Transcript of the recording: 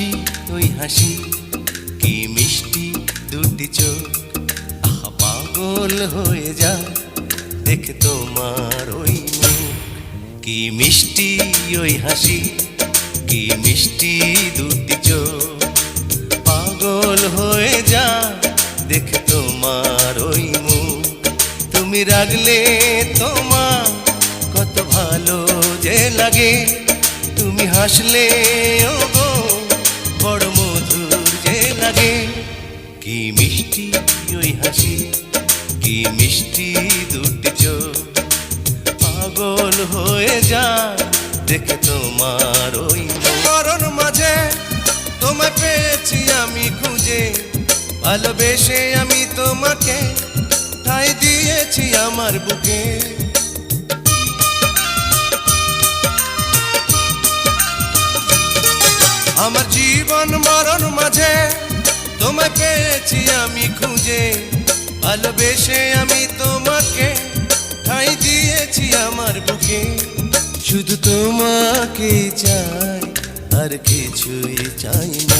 মিষ্টি ওই হাসি। কি মিষ্টি দুটি চোখ। পাগল হয়ে যায় দেখে তোমার ওই মুখ। কি মিষ্টি ওই হাসি। কি মিষ্টি দুটি চোখ। পাগল হয়ে যা। দেখে তোমার ওই মুখ। তুমি রাগলে তোমার কত ভালো যে লাগে। তুমি হাসলে ও যে লাগে। কি মিষ্টি ওই হাসি, কি মিষ্টি দুটি চোখ। পাগল হয়ে যা, দেখে তোমার ওই মরণ মাঝে তোমায় পেয়েছি আমি খুঁজে, ভালোবেসে আমি তোমাকে ঠাই দিয়েছি আমার বুকে। আমার জীবন মাঝে পেয়েছি আমি খুঁজে, ভালোবেসে আমি তোমাকে ঠাই দিয়েছি আমার বুকে। শুধু তোমাকে চাই, আর কিছুই চাই না।